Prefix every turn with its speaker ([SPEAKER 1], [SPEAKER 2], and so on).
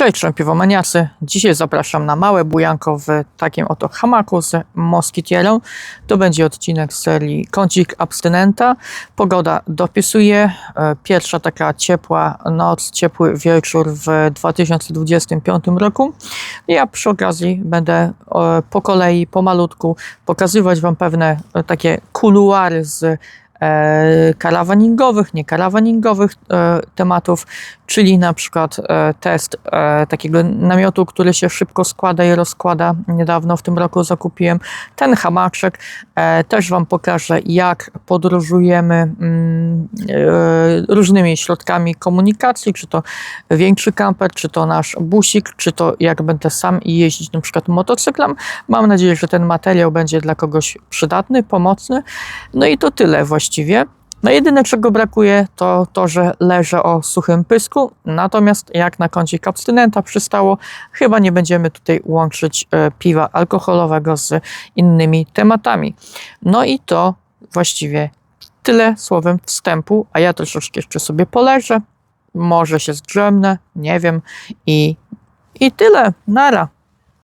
[SPEAKER 1] Cześć, piwomaniacy. Dzisiaj zapraszam na małe bujanko w takim oto hamaku z moskitierą. To będzie odcinek serii Kącik Abstynenta. Pogoda dopisuje. E, Pierwsza taka ciepła noc, ciepły wieczór w 2025 roku. Ja przy okazji będę e, po kolei, pomalutku pokazywać Wam pewne e, takie kuluary z karawaningowych, nie karawaningowych e, tematów, czyli na przykład e, test e, takiego namiotu, który się szybko składa i rozkłada. Niedawno w tym roku zakupiłem ten hamaczek. E, Też Wam pokażę, jak podróżujemy mm, e, różnymi środkami komunikacji, czy to większy kamper, czy to nasz busik, czy to jak będę sam jeździć na przykład motocyklem. Mam nadzieję, że ten materiał będzie dla kogoś przydatny, pomocny. No i to tyle właściwie. No jedyne czego brakuje to to, że leżę o suchym pysku, natomiast jak na kącie abstynenta przystało, chyba nie będziemy tutaj łączyć e, piwa alkoholowego z innymi tematami. No i to właściwie tyle słowem wstępu, a ja troszeczkę jeszcze sobie poleżę, może się zdrzemnę, nie wiem i, i tyle, nara.